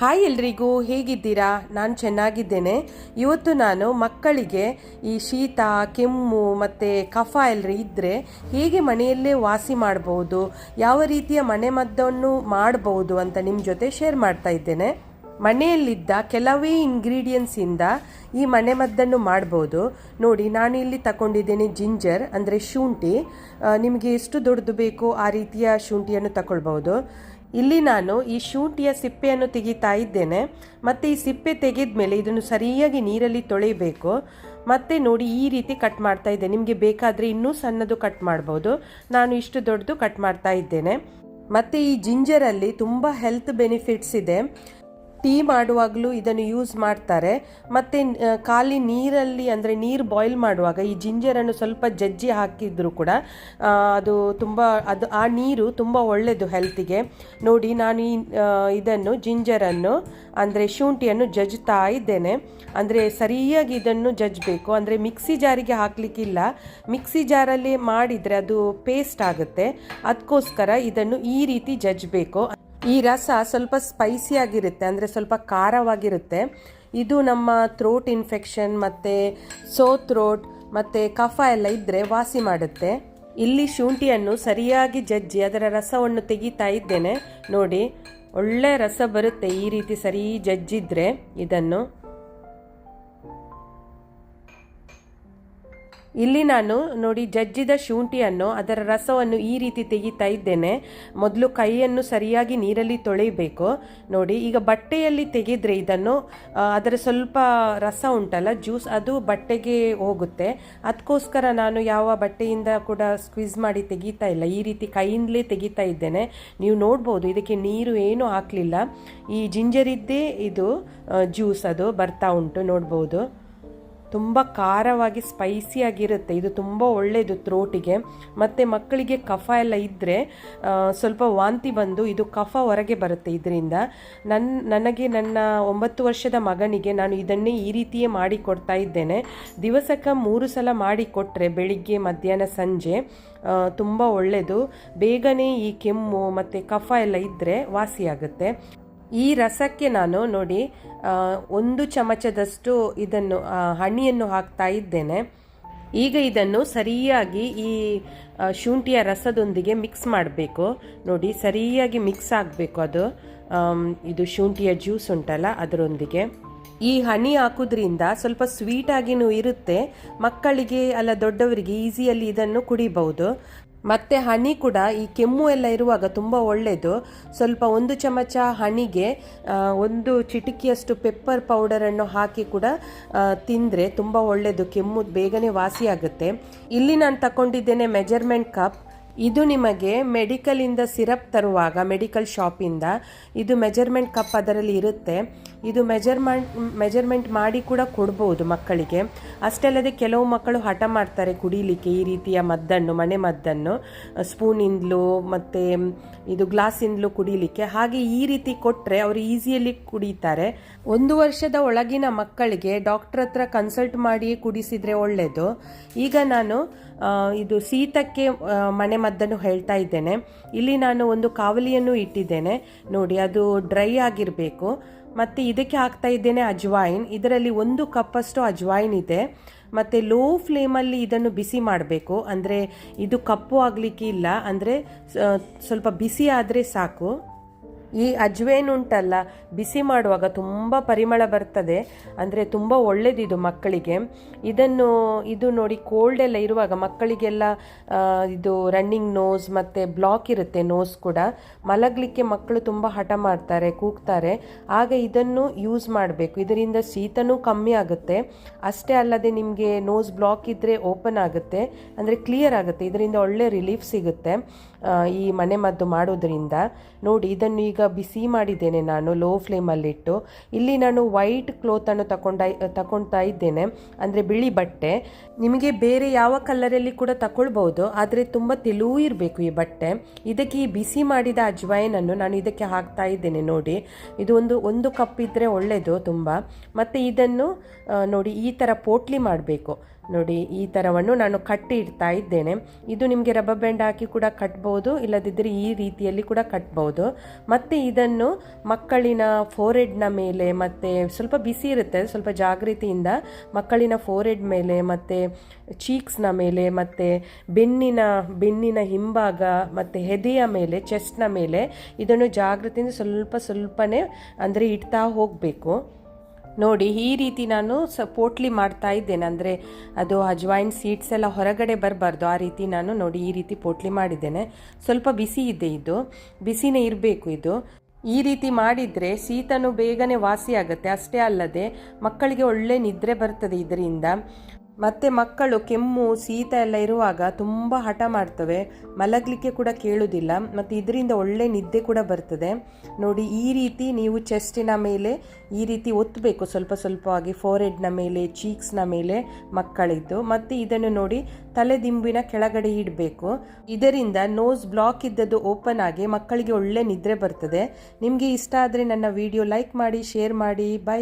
Hi ಎಲ್ರಿಗೂ, ಹೇಗಿದ್ದೀರಾ? ನಾನು ಚೆನ್ನಾಗಿದ್ದೇನೆ. ಇವತ್ತು ನಾನು ಮಕ್ಕಳಿಗೆ ಈ ಶೀತ, ಕೆಮ್ಮು ಮತ್ತು ಕಫ ಎಲ್ಲರಿ ಇದ್ದರೆ ಹೇಗೆ ಮನೆಯಲ್ಲೇ ವಾಸಿ ಮಾಡ್ಬೋದು, ಯಾವ ರೀತಿಯ ಮನೆಮದ್ದನ್ನು ಮಾಡ್ಬೋದು ಅಂತ ನಿಮ್ಮ ಜೊತೆ ಶೇರ್ ಮಾಡ್ತಾ ಇದ್ದೇನೆ. ಮನೆಯಲ್ಲಿದ್ದ ಕೆಲವೇ ಇಂಗ್ರೀಡಿಯೆಂಟ್ಸಿಂದ ಈ ಮನೆಮದ್ದನ್ನು ಮಾಡ್ಬೋದು. ನೋಡಿ, ನಾನು ಇಲ್ಲಿ ತಗೊಂಡಿದ್ದೇನೆ ಜಿಂಜರ್ ಅಂದರೆ ಶುಂಠಿ. ನಿಮಗೆ ಎಷ್ಟು ದೊಡ್ಡದು ಬೇಕೋ ಆ ರೀತಿಯ ಶುಂಠಿಯನ್ನು ತಗೊಳ್ಬೋದು ಇಲ್ಲಿ ನಾನು ಈ ಶುಂಠಿಯ ಸಿಪ್ಪೆಯನ್ನು ತೆಗಿತಾ ಇದ್ದೇನೆ. ಮತ್ತು ಈ ಸಿಪ್ಪೆ ತೆಗೆದ ಮೇಲೆ ಇದನ್ನು ಸರಿಯಾಗಿ ನೀರಲ್ಲಿ ತೊಳೆಯಬೇಕು. ಮತ್ತು ನೋಡಿ ಈ ರೀತಿ ಕಟ್ ಮಾಡ್ತಾ ಇದ್ದೆ ನಿಮಗೆ ಬೇಕಾದರೆ ಇನ್ನೂ ಸಣ್ಣದು ಕಟ್ ಮಾಡ್ಬೋದು. ನಾನು ಇಷ್ಟು ದೊಡ್ಡದು ಕಟ್ ಮಾಡ್ತಾ ಇದ್ದೇನೆ. ಮತ್ತು ಈ ಜಿಂಜರಲ್ಲಿ ತುಂಬ ಹೆಲ್ತ್ ಬೆನಿಫಿಟ್ಸ್ ಇದೆ. ಟೀ ಮಾಡುವಾಗಲೂ ಇದನ್ನು ಯೂಸ್ ಮಾಡ್ತಾರೆ. ಮತ್ತು ಖಾಲಿ ನೀರಲ್ಲಿ ಅಂದರೆ ನೀರು ಬಾಯ್ಲ್ ಮಾಡುವಾಗ ಈ ಜಿಂಜರನ್ನು ಸ್ವಲ್ಪ ಜಜ್ಜಿ ಹಾಕಿದ್ರು ಕೂಡ ಅದು ತುಂಬ, ಅದು ಆ ನೀರು ತುಂಬ ಒಳ್ಳೆಯದು ಹೆಲ್ತಿಗೆ ನೋಡಿ, ನಾನು ಈ ಇದನ್ನು ಜಿಂಜರನ್ನು ಅಂದರೆ ಶುಂಠಿಯನ್ನು ಜಜ್ತಾ ಇದ್ದೇನೆ. ಅಂದರೆ ಸರಿಯಾಗಿ ಇದನ್ನು ಜಜ್ಜಬೇಕು ಅಂದರೆ ಮಿಕ್ಸಿ ಜಾರಿಗೆ ಹಾಕಲಿಕ್ಕಿಲ್ಲ. ಮಿಕ್ಸಿ ಜಾರಲ್ಲಿ ಮಾಡಿದರೆ ಅದು ಪೇಸ್ಟ್ ಆಗುತ್ತೆ. ಅದಕ್ಕೋಸ್ಕರ ಇದನ್ನು ಈ ರೀತಿ ಜಜ್ಬೇಕು. ಈ ರಸ ಸ್ವಲ್ಪ ಸ್ಪೈಸಿ ಆಗಿರುತ್ತೆ, ಅಂದರೆ ಸ್ವಲ್ಪ ಖಾರವಾಗಿರುತ್ತೆ. ಇದು ನಮ್ಮ ಥ್ರೋಟ್ ಇನ್ಫೆಕ್ಷನ್ ಮತ್ತು ಸೋ ಥ್ರೋಟ್ ಮತ್ತು ಕಫ ಎಲ್ಲ ಇದ್ದರೆ ವಾಸಿ ಮಾಡುತ್ತೆ. ಇಲ್ಲಿ ಶುಂಠಿಯನ್ನು ಸರಿಯಾಗಿ ಜಜ್ಜಿ ಅದರ ರಸವನ್ನು ತೆಗಿತಾ ಇದ್ದೇನೆ. ನೋಡಿ, ಒಳ್ಳೆ ರಸ ಬರುತ್ತೆ ಈ ರೀತಿ ಸರಿ ಜಜ್ಜಿದ್ರೆ ಇದನ್ನು. ಇಲ್ಲಿ ನಾನು ನೋಡಿ ಜಜ್ಜಿದ ಶುಂಠಿಯನ್ನು, ಅದರ ರಸವನ್ನು ಈ ರೀತಿ ತೆಗಿತಾ ಇದ್ದೇನೆ. ಮೊದಲು ಕೈಯನ್ನು ಸರಿಯಾಗಿ ನೀರಲ್ಲಿ ತೊಳೆಯಬೇಕು. ನೋಡಿ, ಈಗ ಬಟ್ಟೆಯಲ್ಲಿ ತೆಗೆದ್ರೆ ಇದನ್ನು ಅದರ ಸ್ವಲ್ಪ ರಸ ಉಂಟಲ್ಲ, ಜ್ಯೂಸ್, ಅದು ಬಟ್ಟೆಗೆ ಹೋಗುತ್ತೆ. ಅದಕ್ಕೋಸ್ಕರ ನಾನು ಯಾವ ಬಟ್ಟೆಯಿಂದ ಕೂಡ ಸ್ಕ್ವಿಜ್ ಮಾಡಿ ತೆಗಿತಾ ಇಲ್ಲ. ಈ ರೀತಿ ಕೈಯಿಂದಲೇ ತೆಗಿತಾ ಇದ್ದೇನೆ. ನೀವು ನೋಡ್ಬೋದು, ಇದಕ್ಕೆ ನೀರು ಏನೂ ಹಾಕಲಿಲ್ಲ. ಈ ಜಿಂಜರಿದ್ದೇ ಇದು ಜ್ಯೂಸ್ ಅದು ಬರ್ತಾ ಉಂಟು, ನೋಡ್ಬೋದು. ತುಂಬ ಖಾರವಾಗಿ ಸ್ಪೈಸಿಯಾಗಿರುತ್ತೆ ಇದು ತುಂಬ ಒಳ್ಳೆಯದು ಥ್ರೋಟಿಗೆ ಮತ್ತು ಮಕ್ಕಳಿಗೆ ಕಫ ಎಲ್ಲ ಇದ್ದರೆ ಸ್ವಲ್ಪ ವಾಂತಿ ಬಂದು ಇದು ಕಫ ಹೊರಗೆ ಬರುತ್ತೆ ಇದರಿಂದ. ನನ್ನ ನನಗೆ ನನ್ನ ಒಂಬತ್ತು ವರ್ಷದ ಮಗನಿಗೆ ನಾನು ಇದನ್ನೇ ಈ ರೀತಿಯೇ ಮಾಡಿಕೊಡ್ತಾ ಇದ್ದೇನೆ. ದಿವಸಕ್ಕೆ ಮೂರು ಸಲ ಮಾಡಿ ಕೊಟ್ಟರೆ ಬೆಳಿಗ್ಗೆ, ಮಧ್ಯಾಹ್ನ, ಸಂಜೆ ತುಂಬ ಒಳ್ಳೆಯದು ಬೇಗನೆ ಈ ಕೆಮ್ಮು ಮತ್ತು ಕಫ ಎಲ್ಲ ಇದ್ದರೆ ವಾಸಿಯಾಗುತ್ತೆ. ಈ ರಸಕ್ಕೆ ನಾನು ನೋಡಿ ಒಂದು ಚಮಚದಷ್ಟು ಇದನ್ನು ಹಣ್ಣಿಯನ್ನು ಹಾಕ್ತಾ ಇದ್ದೇನೆ. ಈಗ ಇದನ್ನು ಸರಿಯಾಗಿ ಈ ಶುಂಠಿಯ ರಸದೊಂದಿಗೆ ಮಿಕ್ಸ್ ಮಾಡಬೇಕು. ನೋಡಿ, ಸರಿಯಾಗಿ ಮಿಕ್ಸ್ ಆಗಬೇಕು ಅದು. ಇದು ಶುಂಠಿಯ ಜ್ಯೂಸ್ ಉಂಟಲ್ಲ, ಅದರೊಂದಿಗೆ. ಈ ಹನಿ ಹಾಕೋದ್ರಿಂದ ಸ್ವಲ್ಪ ಸ್ವೀಟ್ ಇರುತ್ತೆ. ಮಕ್ಕಳಿಗೆ ಅಲ್ಲ, ದೊಡ್ಡವರಿಗೆ ಈಸಿಯಲ್ಲಿ ಇದನ್ನು ಕುಡಿಬಹುದು. ಮತ್ತೆ ಹನಿ ಕೂಡ ಈ ಕೆಮ್ಮು ಎಲ್ಲ ಇರುವಾಗ ತುಂಬ ಒಳ್ಳೆಯದು ಸ್ವಲ್ಪ ಒಂದು ಚಮಚ ಹನಿಗೆ ಒಂದು ಚಿಟಿಕಿಯಷ್ಟು ಪೆಪ್ಪರ್ ಪೌಡರನ್ನು ಹಾಕಿ ಕೂಡ ತಿಂದರೆ ತುಂಬ ಒಳ್ಳೆಯದು ಕೆಮ್ಮು ಬೇಗನೆ ವಾಸಿಯಾಗುತ್ತೆ. ಇಲ್ಲಿ ನಾನು ತಗೊಂಡಿದ್ದೇನೆ ಮೆಜರ್ಮೆಂಟ್ ಕಪ್ ಇದು ನಿಮಗೆ ಮೆಡಿಕಲಿಂದ ಸಿರಪ್ ತರುವಾಗ, ಮೆಡಿಕಲ್ ಶಾಪಿಂದ ಇದು ಮೆಜರ್ಮೆಂಟ್ ಕಪ್ ಅದರಲ್ಲಿ ಇರುತ್ತೆ. ಇದು ಮೆಜರ್ಮೆಂಟ್ ಮೆಜರ್ಮೆಂಟ್ ಮಾಡಿ ಕೂಡ ಕೊಡ್ಬೋದು ಮಕ್ಕಳಿಗೆ. ಅಷ್ಟೇ ಅಲ್ಲದೆ ಕೆಲವು ಮಕ್ಕಳು ಹಠ ಮಾಡ್ತಾರೆ ಕುಡಿಲಿಕ್ಕೆ ಈ ರೀತಿಯ ಮದ್ದನ್ನು ಮನೆ ಮದ್ದನ್ನು. ಸ್ಪೂನಿಂದಲೂ ಮತ್ತು ಇದು ಗ್ಲಾಸಿಂದಲೂ ಕುಡಿಲಿಕ್ಕೆ. ಹಾಗೆ ಈ ರೀತಿ ಕೊಟ್ಟರೆ ಅವರು ಈಸಿಯಲ್ಲಿ ಕುಡಿತಾರೆ. ಒಂದು ವರ್ಷದ ಒಳಗಿನ ಮಕ್ಕಳಿಗೆ ಡಾಕ್ಟರ್ ಹತ್ರ ಕನ್ಸಲ್ಟ್ ಮಾಡಿ ಕುಡಿಸಿದರೆ ಒಳ್ಳೆಯದು ಈಗ ನಾನು ಇದು ಶೀತಕ್ಕೆ ಮನೆ ಮದ್ದನ್ನು ಹೇಳ್ತಾ ಇದ್ದೇನೆ. ಇಲ್ಲಿ ನಾನು ಒಂದು ಕಾವಲಿಯನ್ನು ಇಟ್ಟಿದ್ದೇನೆ. ನೋಡಿ, ಅದು ಡ್ರೈ ಆಗಿರಬೇಕು. ಮತ್ತು ಇದಕ್ಕೆ ಹಾಕ್ತಾ ಇದ್ದೇನೆ ಅಜ್ವಾಯಿನ್. ಇದರಲ್ಲಿ ಒಂದು ಕಪ್ಪಷ್ಟು ಅಜ್ವಾಯಿನ್ ಇದೆ. ಮತ್ತು ಲೋ ಫ್ಲೇಮಲ್ಲಿ ಇದನ್ನು ಬಿಸಿ ಮಾಡಬೇಕು. ಅಂದರೆ ಇದು ಕಪ್ಪು ಆಗಲಿಕ್ಕೆ ಇಲ್ಲ. ಅಂದರೆ ಸ್ವಲ್ಪ ಬಿಸಿ ಆದರೆ ಸಾಕು. ಈ ಅಜ್ವೇನ್ ಉಂಟಲ್ಲ ಬಿಸಿ ಮಾಡುವಾಗ ತುಂಬ ಪರಿಮಳ ಬರ್ತದೆ. ಅಂದರೆ ತುಂಬ ಒಳ್ಳೆಯದಿದು ಮಕ್ಕಳಿಗೆ. ಇದನ್ನು, ಇದು ನೋಡಿ ಕೋಲ್ಡ್ ಎಲ್ಲ ಇರುವಾಗ ಮಕ್ಕಳಿಗೆಲ್ಲ ಇದು ರನ್ನಿಂಗ್ ನೋಸ್ ಮತ್ತು ಬ್ಲಾಕ್ ಇರುತ್ತೆ ನೋಸ್ ಕೂಡ. ಮಲಗಲಿಕ್ಕೆ ಮಕ್ಕಳು ತುಂಬ ಹಠ ಮಾಡ್ತಾರೆ, ಕೂಗ್ತಾರೆ. ಆಗ ಇದನ್ನು ಯೂಸ್ ಮಾಡಬೇಕು. ಇದರಿಂದ ಶೀತನೂ ಕಮ್ಮಿ ಆಗುತ್ತೆ. ಅಷ್ಟೇ ಅಲ್ಲದೆ ನಿಮಗೆ ನೋಸ್ ಬ್ಲಾಕ್ ಇದ್ದರೆ ಓಪನ್ ಆಗುತ್ತೆ. ಅಂದರೆ ಕ್ಲಿಯರ್ ಆಗುತ್ತೆ. ಇದರಿಂದ ಒಳ್ಳೆ ರಿಲೀಫ್ ಸಿಗುತ್ತೆ ಈ ಮನೆ ಮದ್ದು ಮಾಡೋದ್ರಿಂದ. ನೋಡಿ, ಇದನ್ನು ಈಗ ಬಿಸಿ ಮಾಡಿದ್ದೇನೆ ನಾನು ಲೋ ಫ್ಲೇಮಲ್ಲಿಟ್ಟು ಇಲ್ಲಿ ನಾನು ವೈಟ್ ಕ್ಲೋತನ್ನು ತಗೊಂಡ ತಗೊಳ್ತಾ ಇದ್ದೇನೆ, ಅಂದರೆ ಬಿಳಿ ಬಟ್ಟೆ. ನಿಮಗೆ ಬೇರೆ ಯಾವ ಕಲ್ಲರಲ್ಲಿ ಕೂಡ ತಗೊಳ್ಬೋದು ಆದರೆ ತುಂಬ ತೆಲುವು ಇರಬೇಕು ಈ ಬಟ್ಟೆ. ಇದಕ್ಕೆ ಈ ಬಿಸಿ ಮಾಡಿದ ಅಜ್ವಾಯನನ್ನು ನಾನು ಇದಕ್ಕೆ ಹಾಕ್ತಾ ಇದ್ದೇನೆ ನೋಡಿ. ಇದು ಒಂದು ಒಂದು ಕಪ್ ಇದ್ದರೆ ಒಳ್ಳೆಯದು ತುಂಬ. ಮತ್ತು ಇದನ್ನು ನೋಡಿ, ಈ ಥರ ಪೋಟ್ಲಿ ಮಾಡಬೇಕು. ನೋಡಿ, ಈ ಥರವನ್ನು ನಾನು ಕಟ್ಟಿ ಇಡ್ತಾ ಇದ್ದೇನೆ. ಇದು ನಿಮಗೆ ರಬ್ಬರ್ ಬ್ಯಾಂಡ್ ಹಾಕಿ ಕೂಡ ಕಟ್ಬೋದು ಇಲ್ಲದಿದ್ದರೆ ಈ ರೀತಿಯಲ್ಲಿ ಕೂಡ ಕಟ್ಬೋದು. ಮತ್ತು ಇದನ್ನು ಮಕ್ಕಳಿನ ಫೋರೆಡ್ನ ಮೇಲೆ ಮತ್ತು ಸ್ವಲ್ಪ ಬಿಸಿ ಇರುತ್ತೆ, ಸ್ವಲ್ಪ ಜಾಗೃತಿಯಿಂದ ಮಕ್ಕಳಿನ ಫೋರೆಡ್ ಮೇಲೆ ಮತ್ತು ಚೀಕ್ಸ್ನ ಮೇಲೆ ಮತ್ತು ಬೆನ್ನಿನ ಬೆನ್ನಿನ ಹಿಂಭಾಗ ಮತ್ತು ಹೆದೆಯ ಮೇಲೆ ಚೆಸ್ಟ್ನ ಮೇಲೆ ಇದನ್ನು ಜಾಗೃತಿಯಿಂದ ಸ್ವಲ್ಪ ಸ್ವಲ್ಪನೇ ಅಂದರೆ ಇಡ್ತಾ ಹೋಗಬೇಕು. ನೋಡಿ, ಈ ರೀತಿ ನಾನು ಸ, ಪೋಟ್ಲಿ ಮಾಡ್ತಾ ಇದ್ದೇನೆ. ಅಂದರೆ ಅದು ಅಜ್ವಾಯಿನ್ ಸೀಡ್ಸ್ ಎಲ್ಲ ಹೊರಗಡೆ ಬರಬಾರ್ದು. ಆ ರೀತಿ ನಾನು ನೋಡಿ, ಈ ರೀತಿ ಪೋಟ್ಲಿ ಮಾಡಿದ್ದೇನೆ. ಸ್ವಲ್ಪ ಬಿಸಿ ಇದೆ ಇದು. ಬಿಸಿನೇ ಇರಬೇಕು ಇದು. ಈ ರೀತಿ ಮಾಡಿದರೆ ಶೀತನು ಬೇಗನೆ ವಾಸಿ ಆಗುತ್ತೆ ಅಷ್ಟೇ ಅಲ್ಲದೆ ಮಕ್ಕಳಿಗೆ ಒಳ್ಳೆ ನಿದ್ರೆ ಬರ್ತದೆ ಇದರಿಂದ. ಮತ್ತು ಮಕ್ಕಳು ಕೆಮ್ಮು, ಶೀತ ಎಲ್ಲ ಇರುವಾಗ ತುಂಬ ಹಠ ಮಾಡ್ತವೆ. ಮಲಗಲಿಕ್ಕೆ ಕೂಡ ಕೇಳುವುದಿಲ್ಲ ಮತ್ತು ಇದರಿಂದ ಒಳ್ಳೆ ನಿದ್ದೆ ಕೂಡ ಬರ್ತದೆ. ನೋಡಿ, ಈ ರೀತಿ ನೀವು ಚೆಸ್ಟಿನ ಮೇಲೆ ಈ ರೀತಿ ಒತ್ತಬೇಕು ಸ್ವಲ್ಪ ಸ್ವಲ್ಪವಾಗಿ ಫೋರೆಡ್ನ ಮೇಲೆ ಚೀಕ್ಸ್ನ ಮೇಲೆ ಮಕ್ಕಳಿದ್ದು. ಮತ್ತು ಇದನ್ನು ನೋಡಿ ತಲೆದಿಂಬಿನ ಕೆಳಗಡೆ ಇಡಬೇಕು. ಇದರಿಂದ ನೋಸ್ ಬ್ಲಾಕ್ ಇದ್ದದ್ದು ಓಪನ್ ಆಗಿ ಮಕ್ಕಳಿಗೆ ಒಳ್ಳೆ ನಿದ್ರೆ ಬರ್ತದೆ. ನಿಮಗೆ ಇಷ್ಟ ಆದರೆ ನನ್ನ ವಿಡಿಯೋ ಲೈಕ್ ಮಾಡಿ ಶೇರ್ ಮಾಡಿ. ಬಾಯ್